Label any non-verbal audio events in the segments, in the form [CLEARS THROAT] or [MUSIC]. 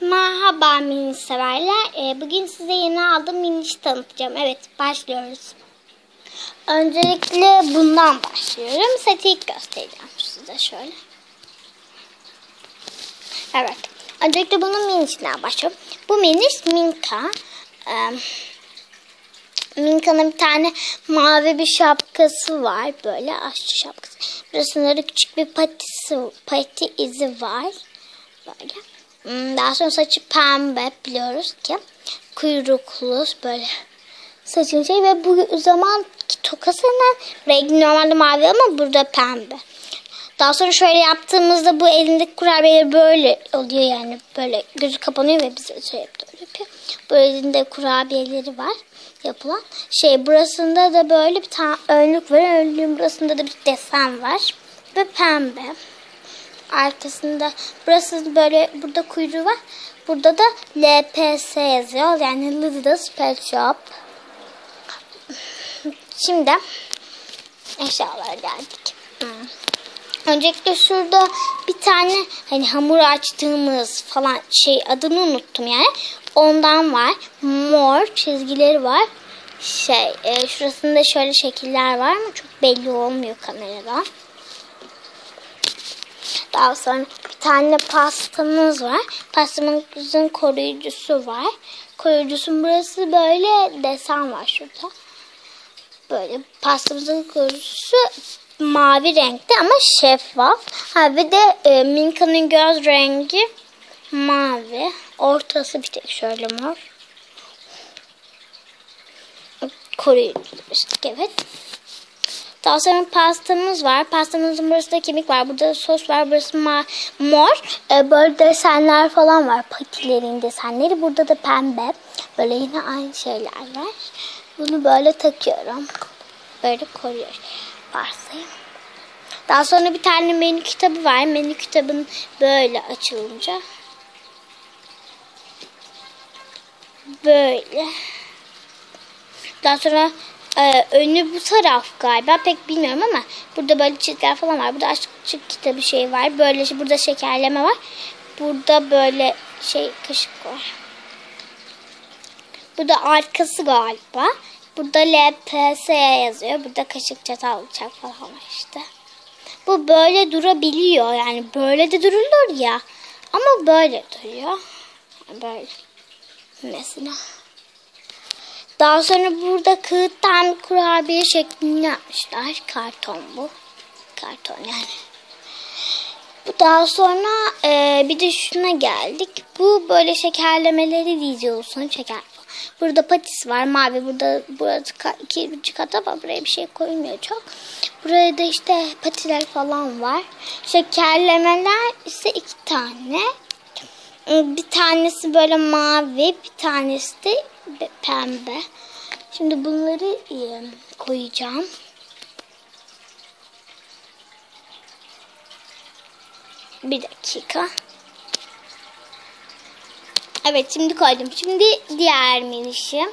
Merhaba mini severler. Ee, bugün size yeni aldığım miniş tanıtacağım. Evet başlıyoruz. Öncelikle bundan başlıyorum. Seti ilk göstereceğim size şöyle. Evet. Öncelikle bunun minişinden başlıyorum. Bu miniş Minka. Ee, Minka'nın bir tane mavi bir şapkası var. Böyle aşçı şapkası. Burasında da küçük bir patisi, pati izi var. Böyle. Hmm, Daha sonra saçı pembe biliyoruz ki. Kuyruklu böyle saçın şey ve bu zaman tokasının rengi normalde mavi ama burada pembe. Daha sonra şöyle yaptığımızda bu elindeki kurabiyeler böyle oluyor yani böyle gözü kapanıyor ve bize şey yapıyor. Bu elinde kurabiyeleri var yapılan. Şey burasında da böyle bir tane önlük var. Önlüğün burasında da bir desen var ve pembe. Arkasında burası böyle burada kuyruğu var. Burada da LPS yazıyor. Yani Lidl's Pet Shop. Şimdi eşyalara geldik. Hmm. Öncelikle şurada bir tane hani hamur açtığımız falan şey adını unuttum yani. Ondan var. Mor çizgileri var. Şey e, şurasında şöyle şekiller var mı? Çok belli olmuyor kameradan. Daha sonra bir tane pastamız var. Pastamızın koruyucusu var. Koruyucusun burası böyle desen var şurada. Böyle pastamızın koruyucusu mavi renkte ama şeffaf. Ha bir de e, Minka'nın göz rengi mavi. Ortası bir tek şöyle mor. Koruyucu demiştik evet. Daha sonra pastamız var. Pastamızın burası da kemik var. Burada sos var. Burası mor. Ee, böyle desenler falan var. Patilerin desenleri. Burada da pembe. Böyle yine aynı şeyler var. Bunu böyle takıyorum. Böyle koruyor. Varsayım. Daha sonra bir tane menü kitabı var. Menü kitabın böyle açılınca. Böyle. Daha sonra ee, önü bu taraf galiba pek bilmiyorum ama burada böyle çizgiler falan var. Burada aşk kitabı şey var. Böyle burada şekerleme var. Burada böyle şey kaşık var. Burada arkası galiba. Burada LPS yazıyor. Burada kaşık çatal bıçak falan var işte. Bu böyle durabiliyor. Yani böyle de durulur ya. Ama böyle duruyor. Böyle. Mesela. Daha sonra burada kağıttan kurabiye şeklinde yapmışlar. Karton bu. Karton yani. Bu daha sonra e, bir de şuna geldik. Bu böyle şekerlemeleri diziyorsun. Şeker. Burada patis var mavi. Burada burası iki buçuk kat ama buraya bir şey koymuyor çok. Buraya da işte patiler falan var. Şekerlemeler ise iki tane. Bir tanesi böyle mavi, bir tanesi de pembe. Şimdi bunları koyacağım. Bir dakika. Evet şimdi koydum. Şimdi diğer minişim.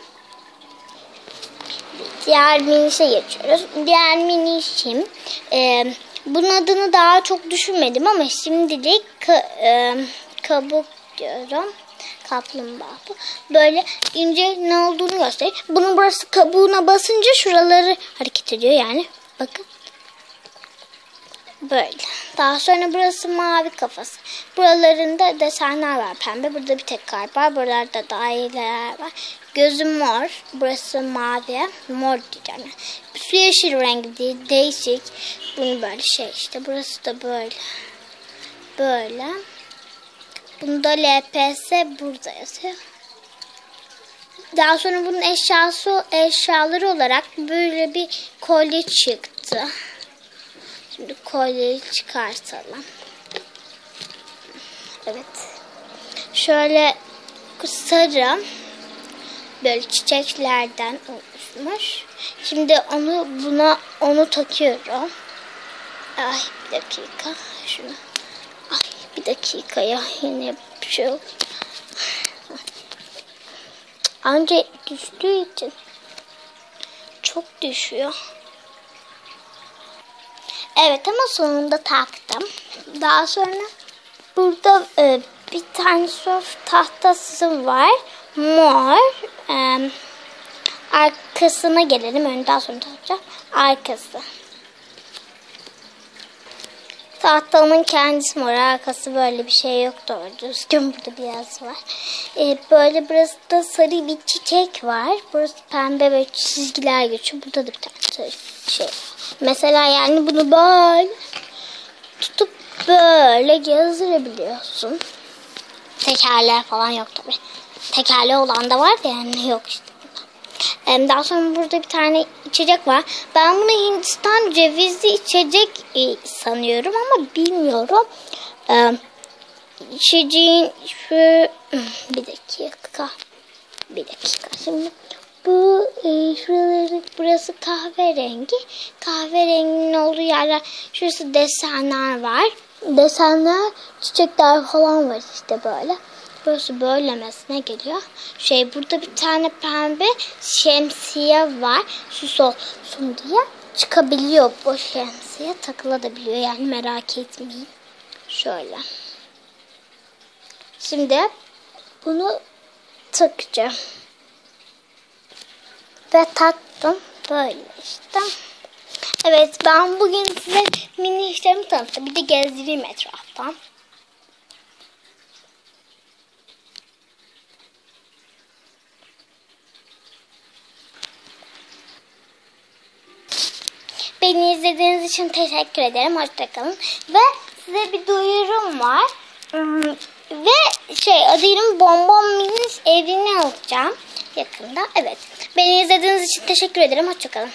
Diğer minişe geçiyoruz. Diğer minişim. E, bunun adını daha çok düşünmedim ama şimdilik ka, e, kabuk diyorum kaplumbağa. Böyle ince ne olduğunu göstereyim. Bunun burası kabuğuna basınca şuraları hareket ediyor yani. Bakın. Böyle. Daha sonra burası mavi kafası. Buralarında desenler var pembe. Burada bir tek kalp var. Buralarda daireler var. Gözü mor. Burası mavi. Mor diyeceğim. Su yeşil rengi değil. Değişik. Bunu böyle şey işte. Burası da böyle. Böyle. Bunda LPS burada yazıyor. Daha sonra bunun eşyası eşyaları olarak böyle bir kolye çıktı. Şimdi kolyeyi çıkartalım. Evet. Şöyle sarı böyle çiçeklerden oluşmuş. Şimdi onu buna onu takıyorum. Ay bir dakika şunu. Bir dakika ya yine bir şey. Anca düştüğü için çok düşüyor. Evet ama sonunda taktım. Daha sonra burada e, bir tane surf tahtası var. Mor. Ee, arkasına gelelim. Önden sonra tanıtacağım. Arkası. Tahtanın kendisi mor. Arkası böyle bir şey yok doğru düzgün. Burada biraz var. Ee, böyle burası da sarı bir çiçek var. Burası pembe ve çizgiler geçiyor. Burada da bir tane şey var. Mesela yani bunu böyle tutup böyle gezdirebiliyorsun. Tekerler falan yok tabi. Tekerli olan da var da yani yok işte. Daha sonra burada bir tane içecek var. Ben bunu Hindistan cevizli içecek e, sanıyorum ama bilmiyorum. İçeceğin şu [CLEARS THROAT] bir dakika. Bir dakika. Şimdi bu e, burası kahverengi. Kahverenginin olduğu yerler şurası desenler var. Desenler çiçekler falan var işte böyle. Burası böylemesine geliyor. Şey burada bir tane pembe şemsiye var. Süs olsun diye çıkabiliyor bu şemsiye. Takılabiliyor yani merak etmeyin. Şöyle. Şimdi bunu takacağım. Ve taktım. Böyle işte. Evet ben bugün size mini işlerimi tanıttım. Bir de gezdireyim etraftan. Beni izlediğiniz için teşekkür ederim. Hoşçakalın. Ve size bir duyurum var. Hmm, Ve şey adıyım Bonbon Minis evini alacağım yakında. Evet. Beni izlediğiniz için teşekkür ederim. Hoşçakalın.